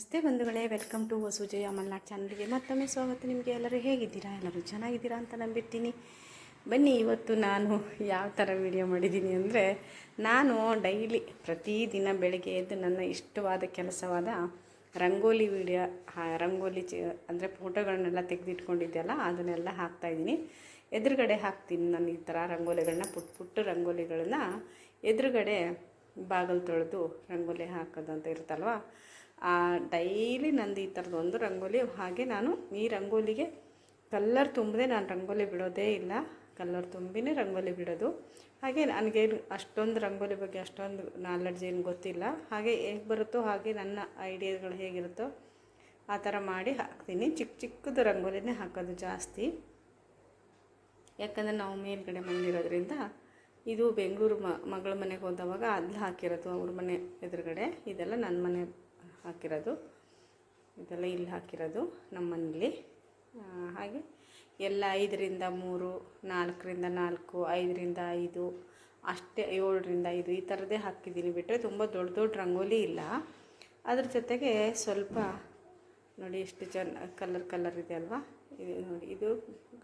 ನಮಸ್ತೆ ಬಂಧುಗಳೇ, welcome to ವಸುಜಯ Malnad ಚಾನಲ್ಗೆ ಮತ್ತೊಮ್ಮೆ ಸ್ವಾಗತ ನಿಮಗೆ. ಎಲ್ಲರೂ ಹೇಗಿದ್ದೀರಾ? ಎಲ್ಲರೂ ಚೆನ್ನಾಗಿದ್ದೀರಾ ಅಂತ ನಂಬಿರ್ತೀನಿ. ಬನ್ನಿ, ಇವತ್ತು ನಾನು ಯಾವ ಥರ ವಿಡಿಯೋ ಮಾಡಿದ್ದೀನಿ ಅಂದರೆ, ನಾನು ಡೈಲಿ ಪ್ರತಿದಿನ ಬೆಳಗ್ಗೆ ಎದ್ದು ನನ್ನ ಇಷ್ಟವಾದ ಕೆಲಸವಾದ ರಂಗೋಲಿ ವಿಡಿಯೋ ರಂಗೋಲಿ ಚಿ, ಅಂದರೆ ಫೋಟೋಗಳನ್ನೆಲ್ಲ ತೆಗೆದಿಟ್ಕೊಂಡಿದ್ದೆಲ್ಲ ಅದನ್ನೆಲ್ಲ ಹಾಕ್ತಾಯಿದ್ದೀನಿ ಎದುರುಗಡೆ ಹಾಕ್ತೀನಿ ನಾನು ಈ ಥರ ರಂಗೋಲಿಗಳನ್ನ ಪುಟ್ಟ ಪುಟ್ಟು ರಂಗೋಲಿಗಳನ್ನ. ಎದುರುಗಡೆ ಬಾಗಿಲು ತೊಳೆದು ರಂಗೋಲಿ ಹಾಕೋದು ಅಂತ ಇರುತ್ತಲ್ವ? ಡೈಲಿ ನಂದು ಈ ಥರದ್ದು ಒಂದು ರಂಗೋಲಿ, ಹಾಗೆ ನಾನು ಈ ರಂಗೋಲಿಗೆ ಕಲ್ಲರ್ ತುಂಬದೆ ನಾನು ರಂಗೋಲಿ ಬಿಡೋದೇ ಇಲ್ಲ. ಕಲ್ಲರ್ ತುಂಬಿನೇ ರಂಗೋಲಿ ಬಿಡೋದು. ಹಾಗೆ ನನಗೇನು ಅಷ್ಟೊಂದು ರಂಗೋಲಿ ಬಗ್ಗೆ ಅಷ್ಟೊಂದು ನಾಲೆಡ್ಜ್ ಏನು ಗೊತ್ತಿಲ್ಲ. ಹಾಗೆ ಹೇಗೆ ಬರುತ್ತೋ ಹಾಗೆ ನನ್ನ ಐಡಿಯಾಗಳು ಹೇಗಿರುತ್ತೋ ಆ ಥರ ಮಾಡಿ ಹಾಕ್ತೀನಿ. ಚಿಕ್ಕ ಚಿಕ್ಕದು ರಂಗೋಲಿನೇ ಹಾಕೋದು ಜಾಸ್ತಿ. ಯಾಕಂದರೆ ನಾವು ಮೇಲ್ಗಡೆ ಬಂದಿರೋದ್ರಿಂದ ಇದು ಬೆಂಗಳೂರು ಮಗಳ ಮನೆಗೆ ಹೋದವಾಗ ಅಲ್ಲಿ ಹಾಕಿರೋದು ಅವ್ರ ಮನೆ ಎದುರುಗಡೆ. ಇದೆಲ್ಲ ನನ್ನ ಮನೆ ಹಾಕಿರೋದು. ಇದೆಲ್ಲ ಇಲ್ಲಿ ಹಾಕಿರೋದು ನಮ್ಮ ಮನೇಲಿ ಹಾಗೆ ಎಲ್ಲ ಐದರಿಂದ ಮೂರು, ನಾಲ್ಕರಿಂದ ನಾಲ್ಕು, ಐದರಿಂದ ಐದು, ಅಷ್ಟೇ ಏಳರಿಂದ ಐದು, ಈ ಥರದ್ದೇ ಹಾಕಿದ್ದೀನಿ ಬಿಟ್ಟರೆ ತುಂಬ ದೊಡ್ಡ ದೊಡ್ಡ ರಂಗೋಲಿ ಇಲ್ಲ. ಅದ್ರ ಜೊತೆಗೆ ಸ್ವಲ್ಪ ನೋಡಿ ಎಷ್ಟು ಚೆನ್ನ ಕಲರ್ ಕಲರ್ ಇದೆ ಅಲ್ವಾ? ಇದು ನೋಡಿ, ಇದು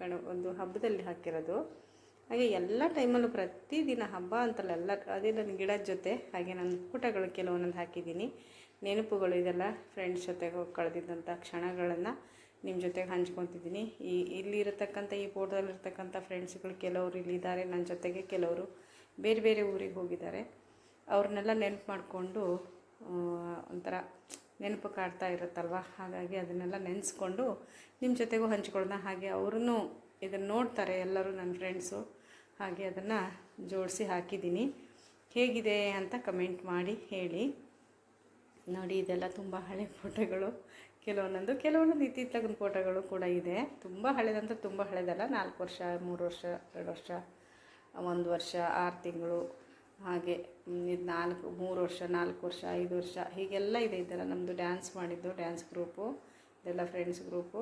ಗಣ, ಒಂದು ಹಬ್ಬದಲ್ಲಿ ಹಾಕಿರೋದು. ಹಾಗೆ ಎಲ್ಲ ಟೈಮಲ್ಲೂ ಪ್ರತಿದಿನ ಹಬ್ಬ ಅಂತಲ್ಲ ಎಲ್ಲ, ಅದೇ ನನ್ನ ಗಿಡದ ಜೊತೆ, ಹಾಗೆ ನನ್ನ ಪುಟಗಳು ಕೆಲವೊಂದೊಂದು ಹಾಕಿದ್ದೀನಿ. ನೆನಪುಗಳು ಇದೆಲ್ಲ ಫ್ರೆಂಡ್ಸ್ ಜೊತೆಗೆ ಕಳೆದಿದ್ದಂಥ ಕ್ಷಣಗಳನ್ನು ನಿಮ್ಮ ಜೊತೆಗೆ ಹಂಚ್ಕೊತಿದ್ದೀನಿ. ಈ ಇಲ್ಲಿರತಕ್ಕಂಥ, ಈ ಫೋಟೋದಲ್ಲಿರ್ತಕ್ಕಂಥ ಫ್ರೆಂಡ್ಸ್ಗಳು ಕೆಲವರು ಇಲ್ಲಿದ್ದಾರೆ ನನ್ನ ಜೊತೆಗೆ ಕೆಲವರು ಬೇರೆ ಬೇರೆ ಊರಿಗೆ ಹೋಗಿದ್ದಾರೆ. ಅವ್ರನ್ನೆಲ್ಲ ನೆನಪು ಮಾಡಿಕೊಂಡು ಒಂಥರ ನೆನಪು ಕಾಡ್ತಾ ಇರುತ್ತಲ್ವ? ಹಾಗಾಗಿ ಅದನ್ನೆಲ್ಲ ನೆನೆಸ್ಕೊಂಡು ನಿಮ್ಮ ಜೊತೆಗೂ ಹಂಚ್ಕೊಳ್ಳೋಣ. ಹಾಗೆ ಅವ್ರೂ ಇದನ್ನು ನೋಡ್ತಾರೆ ಎಲ್ಲರೂ ನನ್ನ ಫ್ರೆಂಡ್ಸು ಹಾಗೆ ಅದನ್ನು ಜೋಡಿಸಿ ಹಾಕಿದ್ದೀನಿ. ಹೇಗಿದೆ ಅಂತ ಕಮೆಂಟ್ ಮಾಡಿ ಹೇಳಿ. ನೋಡಿ, ಇದೆಲ್ಲ ತುಂಬ ಹಳೆ ಫೋಟೋಗಳು. ಕೆಲವೊಂದೊಂದು ಕೆಲವೊಂದೊಂದು ಇತ್ತೀಚೆಗಿನ ಫೋಟೋಗಳು ಕೂಡ ಇದೆ. ತುಂಬ ಹಳೆದಂದ್ರೆ ತುಂಬ ಹಳೆದಲ್ಲ. ನಾಲ್ಕು ವರ್ಷ, ಮೂರು ವರ್ಷ, ಎರಡು ವರ್ಷ, ಒಂದು ವರ್ಷ, ಆರು ತಿಂಗಳು, ಹಾಗೆ ಇದು ನಾಲ್ಕು, ಮೂರು ವರ್ಷ, ನಾಲ್ಕು ವರ್ಷ, ಐದು ವರ್ಷ, ಹೀಗೆಲ್ಲ ಇದೆ ಇದೆಲ್ಲ. ನಮ್ಮದು ಡ್ಯಾನ್ಸ್ ಮಾಡಿದ್ದು ಡ್ಯಾನ್ಸ್ ಗ್ರೂಪು ಇದೆಲ್ಲ ಫ್ರೆಂಡ್ಸ್ ಗ್ರೂಪು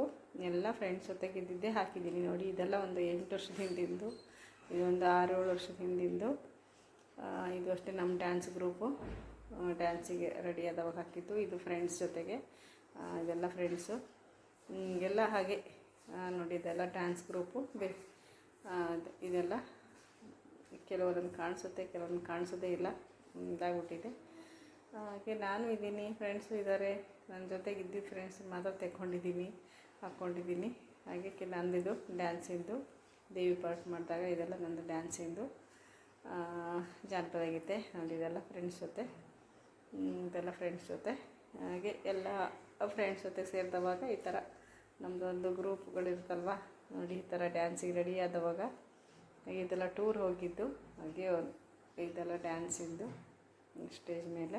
ಎಲ್ಲ ಫ್ರೆಂಡ್ಸ್ ಜೊತೆಗೆ ಇದ್ದಿದ್ದೇ ಹಾಕಿದ್ದೀನಿ ನೋಡಿ. ಇದೆಲ್ಲ ಒಂದು ಎಂಟು ವರ್ಷದ ಹಿಂದಿಂದು ಇದೊಂದು ಆರು ಏಳು ವರ್ಷದ ಹಿಂದಿಂದು ಇದು ಅಷ್ಟೇ ನಮ್ಮ ಡ್ಯಾನ್ಸ್ ಗ್ರೂಪು ಡ್ಯಾನ್ಸಿಗೆ ರೆಡಿ ಆದವಾಗ ಹಾಕಿದ್ದು. ಇದು ಫ್ರೆಂಡ್ಸ್ ಜೊತೆಗೆ. ಇದೆಲ್ಲ ಫ್ರೆಂಡ್ಸು ಎಲ್ಲ ಹಾಗೆ ನೋಡಿ, ಇದೆಲ್ಲ ಡ್ಯಾನ್ಸ್ ಗ್ರೂಪು ಬೇ ಇದೆಲ್ಲ ಕೆಲವೊಂದು ಕಾಣಿಸುತ್ತೆ ಕೆಲವೊಂದು ಕಾಣಿಸೋದೇ ಇಲ್ಲ. ಇದಾಗ್ಬಿಟ್ಟಿದೆ. ಹಾಗೆ ನಾನು ಇದ್ದೀನಿ ಫ್ರೆಂಡ್ಸು ಇದ್ದಾರೆ. ನನ್ನ ಜೊತೆಗೆ ಇದ್ದಿದ್ದ ಫ್ರೆಂಡ್ಸ್ ಮಾತ್ರ ತೆಕ್ಕೊಂಡಿದ್ದೀನಿ, ಹಾಕ್ಕೊಂಡಿದ್ದೀನಿ. ಹಾಗೆ ನಂದಿದು ಡ್ಯಾನ್ಸಿಂದು ದೇವಿ ಪಾರ್ಟ್ ಮಾಡಿದಾಗ ಇದೆಲ್ಲ ನಂದು ಡ್ಯಾನ್ಸಿಂದು ಜಾನಪದ ಗೀತೆ ನೋಡಿ ಇದೆಲ್ಲ ಫ್ರೆಂಡ್ಸ್ ಜೊತೆ. ಇದೆಲ್ಲ ಫ್ರೆಂಡ್ಸ್ ಜೊತೆ. ಹಾಗೆ ಎಲ್ಲ ಫ್ರೆಂಡ್ಸ್ ಜೊತೆ ಸೇರಿದವಾಗ ಈ ಥರ ನಮ್ಮದೊಂದು ಗ್ರೂಪ್ಗಳಿರ್ತಲ್ವ ನೋಡಿ, ಈ ಥರ ಡ್ಯಾನ್ಸಿಗೆ ರೆಡಿ ಆದವಾಗ. ಇದೆಲ್ಲ ಟೂರ್ ಹೋಗಿದ್ದು. ಹಾಗೆ ಇದೆಲ್ಲ ಡ್ಯಾನ್ಸಿಂದು ಸ್ಟೇಜ್ ಮೇಲೆ.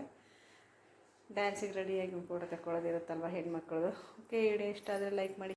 ಡ್ಯಾನ್ಸಿಗೆ ರೆಡಿಯಾಗಿ ಫೋಟೋ ತಗೊಳ್ಳೋದಿರುತ್ತಲ್ವ ಹೆಣ್ಮಕ್ಳದು? ಓಕೆ ವಿಡಿಯೋ ಇಷ್ಟ ಆದರೆ ಲೈಕ್ ಮಾಡಿ.